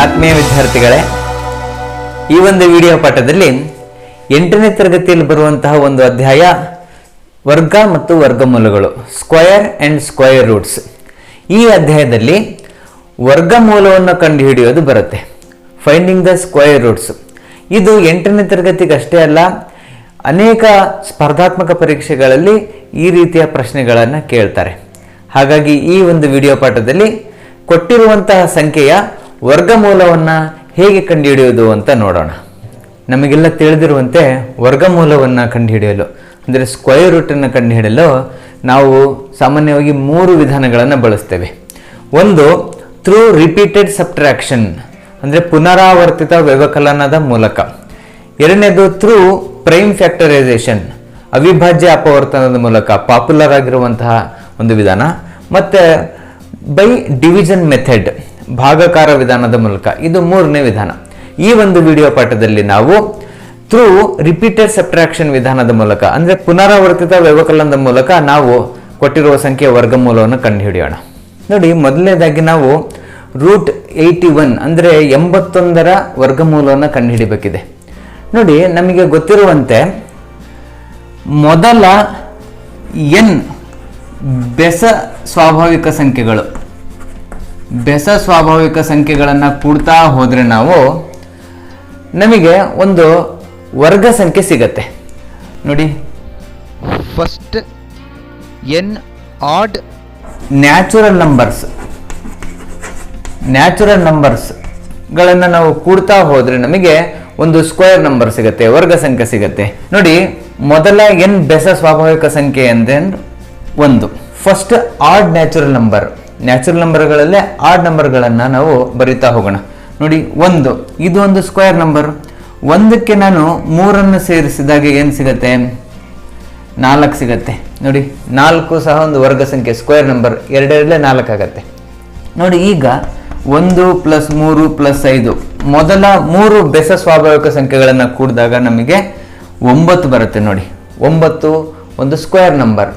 ಆತ್ಮೀಯ ವಿದ್ಯಾರ್ಥಿಗಳೇ, ಈ ಒಂದು ವಿಡಿಯೋ ಪಾಠದಲ್ಲಿ ಎಂಟನೇ ತರಗತಿಯಲ್ಲಿ ಬರುವಂತಹ ಒಂದು ಅಧ್ಯಾಯ, ವರ್ಗ ಮತ್ತು ವರ್ಗಮೂಲಗಳು ಸ್ಕ್ವಯರ್ ಅಂಡ್ ಸ್ಕ್ವಯರ್ ರೂಟ್ಸ್ ಈ ಅಧ್ಯಾಯದಲ್ಲಿ ವರ್ಗಮೂಲವನ್ನು ಕಂಡುಹಿಡಿಯೋದು ಬರುತ್ತೆ. ಫೈಂಡಿಂಗ್ ದ ಸ್ಕ್ವಯರ್ ರೂಟ್ಸ್ ಇದು ಎಂಟನೇ ತರಗತಿಗಷ್ಟೇ ಅಲ್ಲ, ಅನೇಕ ಸ್ಪರ್ಧಾತ್ಮಕ ಪರೀಕ್ಷೆಗಳಲ್ಲಿ ಈ ರೀತಿಯ ಪ್ರಶ್ನೆಗಳನ್ನು ಕೇಳ್ತಾರೆ. ಹಾಗಾಗಿ ಈ ಒಂದು ವಿಡಿಯೋ ಪಾಠದಲ್ಲಿ ಕೊಟ್ಟಿರುವಂತಹ ಸಂಖ್ಯೆಯ ವರ್ಗಮೂಲವನ್ನು ಹೇಗೆ ಕಂಡುಹಿಡಿಯೋದು ಅಂತ ನೋಡೋಣ. ನಮಗೆಲ್ಲ ತಿಳಿದಿರುವಂತೆ ವರ್ಗಮೂಲವನ್ನು ಕಂಡುಹಿಡಿಯಲು, ಅಂದರೆ ಸ್ಕ್ವಯರ್ ರೂಟನ್ನು ಕಂಡುಹಿಡಿಯಲು ನಾವು ಸಾಮಾನ್ಯವಾಗಿ ಮೂರು ವಿಧಾನಗಳನ್ನು ಬಳಸ್ತೇವೆ. ಒಂದು ಥ್ರೂ ರಿಪೀಟೆಡ್ ಸಬ್ಟ್ರಾಕ್ಷನ್ ಅಂದರೆ ಪುನರಾವರ್ತಿತ ವ್ಯವಕಲನದ ಮೂಲಕ. ಎರಡನೇದು ಥ್ರೂ ಪ್ರೈಮ್ ಫ್ಯಾಕ್ಟರೈಸೇಷನ್ ಅವಿಭಾಜ್ಯ ಅಪವರ್ತನದ ಮೂಲಕ ಪಾಪ್ಯುಲರ್ ಆಗಿರುವಂತಹ ಒಂದು ವಿಧಾನ. ಮತ್ತು ಬೈ ಡಿವಿಷನ್ ಮೆಥಡ್ ಭಾಗಕಾರ ವಿಧಾನದ ಮೂಲಕ. ಇದು ಮೂರನೇ ವಿಧಾನ. ಈ ಒಂದು ವಿಡಿಯೋ ಪಾಠದಲ್ಲಿ ನಾವು ಥ್ರೂ ರಿಪೀಟೆಡ್ ಸಬ್ಟ್ರಾಕ್ಷನ್ ವಿಧಾನದ ಮೂಲಕ, ಅಂದರೆ ಪುನರಾವರ್ತಿತ ವ್ಯವಕಲನದ ಮೂಲಕ ನಾವು ಕೊಟ್ಟಿರುವ ಸಂಖ್ಯೆಯ ವರ್ಗಮೂಲವನ್ನು ಕಂಡುಹಿಡಿಯೋಣ. ನೋಡಿ, ಮೊದಲನೇದಾಗಿ ನಾವು ರೂಟ್ ಏಯ್ಟಿ ಒನ್ ಅಂದರೆ ಎಂಬತ್ತೊಂದರ ವರ್ಗಮೂಲವನ್ನು ಕಂಡುಹಿಡಿಬೇಕಿದೆ. ನೋಡಿ, ನಮಗೆ ಗೊತ್ತಿರುವಂತೆ ಮೊದಲ ಎನ್ ಬೆಸ ಸ್ವಾಭಾವಿಕ ಸಂಖ್ಯೆಗಳು ಬೆಸ ಸ್ವಾಭಾವಿಕ ಸಂಖ್ಯೆಗಳನ್ನು ಕೂಡ್ತಾ ಹೋದರೆ ನಾವು ನಮಗೆ ಒಂದು ವರ್ಗ ಸಂಖ್ಯೆ ಸಿಗತ್ತೆ. ನೋಡಿ. First N odd natural numbers natural ನಂಬರ್ಸ್ಗಳನ್ನು ನಾವು ಕೂಡ್ತಾ ಹೋದರೆ ನಮಗೆ ಒಂದು ಸ್ಕ್ವೇರ್ ನಂಬರ್ ಸಿಗುತ್ತೆ ವರ್ಗ ಸಂಖ್ಯೆ ಸಿಗುತ್ತೆ. ನೋಡಿ ಮೊದಲ ಎನ್ ಬೆಸ ಸ್ವಾಭಾವಿಕ ಸಂಖ್ಯೆ ಅಂದ್ರೆ ಒಂದು. First odd natural number natural ನಂಬರ್ಗಳಲ್ಲೇ odd ನಂಬರ್ಗಳನ್ನು ನಾವು ಬರಿತಾ ಹೋಗೋಣ. ನೋಡಿ, ಒಂದು. ಇದು ಒಂದು ಸ್ಕ್ವೇರ್ ನಂಬರ್ ಒಂದಕ್ಕೆ ನಾನು ಮೂರನ್ನು ಸೇರಿಸಿದಾಗ ಏನು ಸಿಗತ್ತೆ? ನಾಲ್ಕು ಸಿಗತ್ತೆ. ನೋಡಿ, ನಾಲ್ಕು ಸಹ ಒಂದು ವರ್ಗ ಸಂಖ್ಯೆ ಸ್ಕ್ವೇರ್ ನಂಬರ್ ಎರಡೆರಡಲೇ ನಾಲ್ಕು ಆಗತ್ತೆ. ನೋಡಿ, ಈಗ ಒಂದು ಪ್ಲಸ್ ಮೂರು ಪ್ಲಸ್ ಐದು. ಮೊದಲ ಮೂರು ಬೆಸ ಸ್ವಾಭಾವಿಕ ಸಂಖ್ಯೆಗಳನ್ನು ಕೂಡಿದಾಗ ನಮಗೆ ಒಂಬತ್ತು ಬರುತ್ತೆ ನೋಡಿ. ಒಂಬತ್ತು, ಒಂದು ಸ್ಕ್ವೇರ್ ನಂಬರ್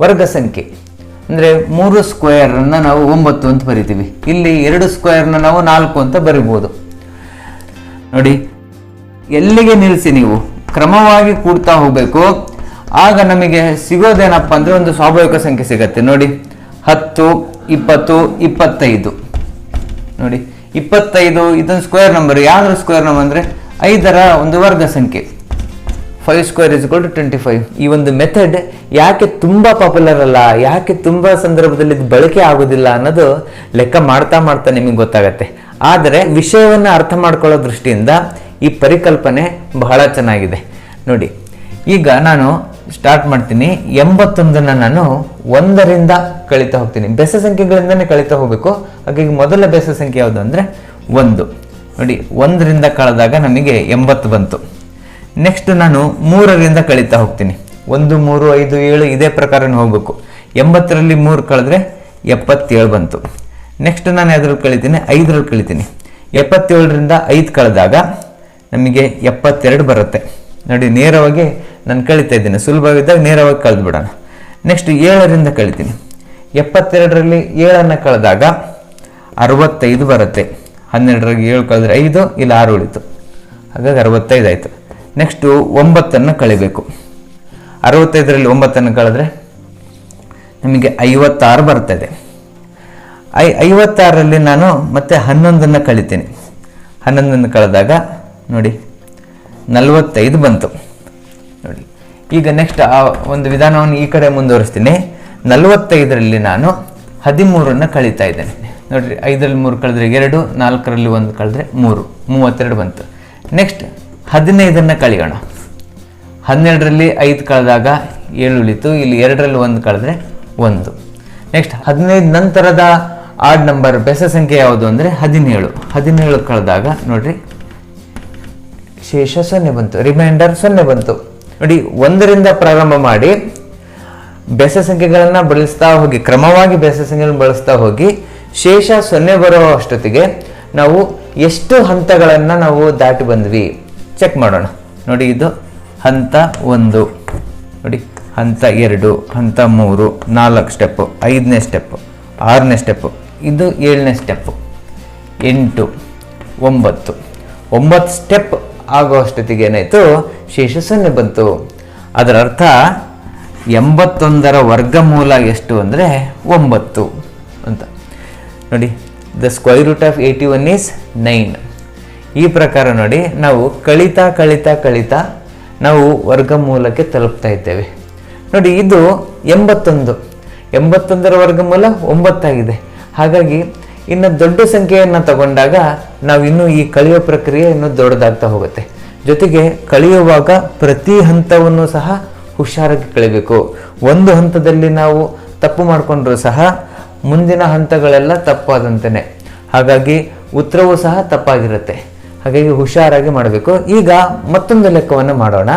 ವರ್ಗ ಸಂಖ್ಯೆ. ಅಂದರೆ ಮೂರು ಸ್ಕ್ವೇರನ್ನು ನಾವು ಒಂಬತ್ತು ಅಂತ ಬರಿತೀವಿ. ಇಲ್ಲಿ ಎರಡು ಸ್ಕ್ವೇರ್ನ ನಾವು ನಾಲ್ಕು ಅಂತ ಬರಿಬೋದು. ನೋಡಿ, ಎಲ್ಲಿಗೆ ನಿಲ್ಲಿಸಿ ನೀವು? ಕ್ರಮವಾಗಿ ಕೂಡ್ತಾ ಹೋಗಬೇಕು. ಆಗ ನಮಗೆ ಸಿಗೋದೇನಪ್ಪ ಅಂದರೆ ಒಂದು ಸ್ವಾಭಾವಿಕ ಸಂಖ್ಯೆ ಸಿಗತ್ತೆ. ನೋಡಿ, ಹತ್ತು, ಇಪ್ಪತ್ತು, ಇಪ್ಪತ್ತೈದು. ನೋಡಿ, ಇಪ್ಪತ್ತೈದು, ಇದೊಂದು ಸ್ಕ್ವೇರ್ ನಂಬರ್ ಯಾವ್ದ್ರ ಸ್ಕ್ವೇರ್ ನಂಬರ್ ಅಂದರೆ ಐದರ ಒಂದು ವರ್ಗ ಸಂಖ್ಯೆ. Five square is to twenty five ಈ ಒಂದು ಮೆಥಡ್ ಯಾಕೆ ತುಂಬ ಪಾಪ್ಯುಲರ್ ಅಲ್ಲ, ಯಾಕೆ ತುಂಬ ಸಂದರ್ಭದಲ್ಲಿ ಇದು ಬಳಕೆ ಆಗೋದಿಲ್ಲ ಅನ್ನೋದು ಲೆಕ್ಕ ಮಾಡ್ತಾ ಮಾಡ್ತಾ ನಿಮಗೆ ಗೊತ್ತಾಗತ್ತೆ. ಆದರೆ ವಿಷಯವನ್ನು ಅರ್ಥ ಮಾಡ್ಕೊಳ್ಳೋ ದೃಷ್ಟಿಯಿಂದ ಈ ಪರಿಕಲ್ಪನೆ ಬಹಳ ಚೆನ್ನಾಗಿದೆ. ನೋಡಿ, ಈಗ ನಾನು ಸ್ಟಾರ್ಟ್ ಮಾಡ್ತೀನಿ. ಎಂಬತ್ತೊಂದನ್ನು ನಾನು ಒಂದರಿಂದ ಕಳೀತಾ ಹೋಗ್ತೀನಿ. ಬೆಸ ಸಂಖ್ಯೆಗಳಿಂದನೇ ಕಳೀತಾ ಹೋಗಬೇಕು. ಹಾಗಾಗಿ ಮೊದಲ ಬೆಸ ಸಂಖ್ಯೆ ಯಾವುದು ಅಂದರೆ ಒಂದು. ನೋಡಿ, ಒಂದರಿಂದ ಕಳೆದಾಗ ನಮಗೆ ಎಂಬತ್ತು ಬಂತು. ನೆಕ್ಸ್ಟ್ ನಾನು ಮೂರರಿಂದ ಕಳೀತಾ ಹೋಗ್ತೀನಿ. ಒಂದು, ಮೂರು, ಐದು, ಏಳು ಇದೇ ಪ್ರಕಾರನೇ ಹೋಗಬೇಕು. ಎಂಬತ್ತರಲ್ಲಿ ಮೂರು ಕಳೆದ್ರೆ ಎಪ್ಪತ್ತೇಳು ಬಂತು. ನೆಕ್ಸ್ಟ್ ನಾನು ಯಾವ್ದ್ರಲ್ಲಿ ಕಳಿತೀನಿ? ಐದರಲ್ಲಿ ಕಳಿತೀನಿ. ಎಪ್ಪತ್ತೇಳರಿಂದ ಐದು ಕಳೆದಾಗ ನಮಗೆ ಎಪ್ಪತ್ತೆರಡು ಬರುತ್ತೆ. ನೋಡಿ, ನೇರವಾಗಿ ನಾನು ಕಳೀತಾ ಇದ್ದೀನಿ. ಸುಲಭವಿದ್ದಾಗ ನೇರವಾಗಿ ಕಳೆದು ಬಿಡೋಣ ನೆಕ್ಸ್ಟ್ ಏಳರಿಂದ ಕಳಿತೀನಿ. ಎಪ್ಪತ್ತೆರಡರಲ್ಲಿ ಏಳನ್ನು ಕಳೆದಾಗ ಅರವತ್ತೈದು ಬರುತ್ತೆ. ಹನ್ನೆರಡರಲ್ಲಿ ಏಳು ಕಳೆದ್ರೆ ಐದು, ಇಲ್ಲ ಆರು ಉಳಿತು. ಹಾಗಾಗಿ ಅರವತ್ತೈದು ಆಯಿತು. ನೆಕ್ಸ್ಟು ಒಂಬತ್ತನ್ನು ಕಳಿಬೇಕು. ಅರವತ್ತೈದರಲ್ಲಿ ಒಂಬತ್ತನ್ನು ಕಳೆದ್ರೆ ನಿಮಗೆ ಐವತ್ತಾರು ಬರ್ತದೆ. ಐ, ಐವತ್ತಾರರಲ್ಲಿ ನಾನು ಮತ್ತೆ ಹನ್ನೊಂದನ್ನು ಕಳಿತೀನಿ. ಹನ್ನೊಂದನ್ನು ಕಳೆದಾಗ ನೋಡಿ, ನಲವತ್ತೈದು ಬಂತು. ನೋಡಿ, ಈಗ ನೆಕ್ಸ್ಟ್ ಆ ಒಂದು ವಿಧಾನವನ್ನು ಈ ಕಡೆ ಮುಂದುವರಿಸ್ತೀನಿ. ನಲವತ್ತೈದರಲ್ಲಿ ನಾನು ಹದಿಮೂರನ್ನು ಕಳೀತಾ ಇದ್ದೇನೆ. ನೋಡಿರಿ, ಐದರಲ್ಲಿ ಮೂರು ಕಳೆದ್ರೆ ಎರಡು, ನಾಲ್ಕರಲ್ಲಿ ಒಂದು ಕಳೆದ್ರೆ ಮೂರು, ಮೂವತ್ತೆರಡು ಬಂತು. ನೆಕ್ಸ್ಟ್ ಹದಿನೈದನ್ನು ಕಳಿಯೋಣ. ಹನ್ನೆರಡರಲ್ಲಿ ಐದು ಕಳೆದಾಗ ಏಳು ಉಳಿತು, ಇಲ್ಲಿ ಎರಡರಲ್ಲಿ ಒಂದು ಕಳೆದ್ರೆ ಒಂದು. ನೆಕ್ಸ್ಟ್ ಹದಿನೈದು ನಂತರದ ಆಡ್ ನಂಬರ್ ಬೆಸ ಸಂಖ್ಯೆ ಯಾವುದು ಅಂದರೆ ಹದಿನೇಳು. ಹದಿನೇಳು ಕಳೆದಾಗ ನೋಡಿರಿ, ಶೇಷ ಸೊನ್ನೆ ಬಂತು ರಿಮೈಂಡರ್ ಸೊನ್ನೆ ಬಂತು. ನೋಡಿ, ಒಂದರಿಂದ ಪ್ರಾರಂಭ ಮಾಡಿ, ಬೆಸ ಸಂಖ್ಯೆಗಳನ್ನು ಬಳಸ್ತಾ ಹೋಗಿ, ಕ್ರಮವಾಗಿ ಬೆಸ ಸಂಖ್ಯೆಗಳನ್ನು ಬಳಸ್ತಾ ಹೋಗಿ, ಶೇಷ ಸೊನ್ನೆ ಬರೋ ಅಷ್ಟೊತ್ತಿಗೆ ನಾವು ಎಷ್ಟು ಹಂತಗಳನ್ನು ನಾವು ದಾಟಿ ಬಂದ್ವಿ? ಚೆಕ್ ಮಾಡೋಣ. ನೋಡಿ ಇದು ಹಂತ ಒಂದು. ನೋಡಿ ಹಂತ ಎರಡು, ಹಂತ ಮೂರು, ನಾಲ್ಕು ಸ್ಟೆಪ್ಪು ಐದನೇ ಸ್ಟೆಪ್ಪು ಆರನೇ ಸ್ಟೆಪ್ಪು ಇದು ಏಳನೇ ಸ್ಟೆಪ್ಪು ಎಂಟು, ಒಂಬತ್ತು. ಒಂಬತ್ತು ಸ್ಟೆಪ್ ಆಗೋ ಅಷ್ಟೊತ್ತಿಗೆ ಏನಾಯಿತು? ಶೇಷ ಸೊನ್ನೆ ಬಂತು. ಅದರ ಅರ್ಥ ಎಂಬತ್ತೊಂದರ ವರ್ಗಮೂಲ ಎಷ್ಟು ಅಂದರೆ ಒಂಬತ್ತು ಅಂತ. ನೋಡಿ the square root of eighty one is nine ಈ ಪ್ರಕಾರ ನೋಡಿ, ನಾವು ಕಳಿತಾ ಕಳಿತಾ ಕಳಿತಾ ನಾವು ವರ್ಗಮೂಲಕ್ಕೆ ತಲುಪ್ತಾ ಇದ್ದೇವೆ. ನೋಡಿ, ಇದು ಎಂಬತ್ತೊಂದು. ಎಂಬತ್ತೊಂದರ ವರ್ಗಮೂಲ ಒಂಬತ್ತಾಗಿದೆ. ಹಾಗಾಗಿ ಇನ್ನು ದೊಡ್ಡ ಸಂಖ್ಯೆಯನ್ನು ತಗೊಂಡಾಗ ನಾವು ಇನ್ನೂ ಈ ಕಳೆಯೋ ಪ್ರಕ್ರಿಯೆ ಇನ್ನೂ ದೊಡ್ಡದಾಗ್ತಾ ಹೋಗುತ್ತೆ. ಜೊತೆಗೆ ಕಳೆಯುವಾಗ ಪ್ರತಿ ಹಂತವನ್ನು ಸಹ ಹುಷಾರಾಗಿ ಕಳಿಬೇಕು ಒಂದು ಹಂತದಲ್ಲಿ ನಾವು ತಪ್ಪು ಮಾಡಿಕೊಂಡ್ರೂ ಸಹ ಮುಂದಿನ ಹಂತಗಳೆಲ್ಲ ತಪ್ಪಾದಂತೆಯೇ ಹಾಗಾಗಿ ಉತ್ತರವೂ ಸಹ ತಪ್ಪಾಗಿರುತ್ತೆ. ಹಾಗಾಗಿ ಹುಷಾರಾಗಿ ಮಾಡಬೇಕು. ಈಗ ಮತ್ತೊಂದು ಲೆಕ್ಕವನ್ನು ಮಾಡೋಣ.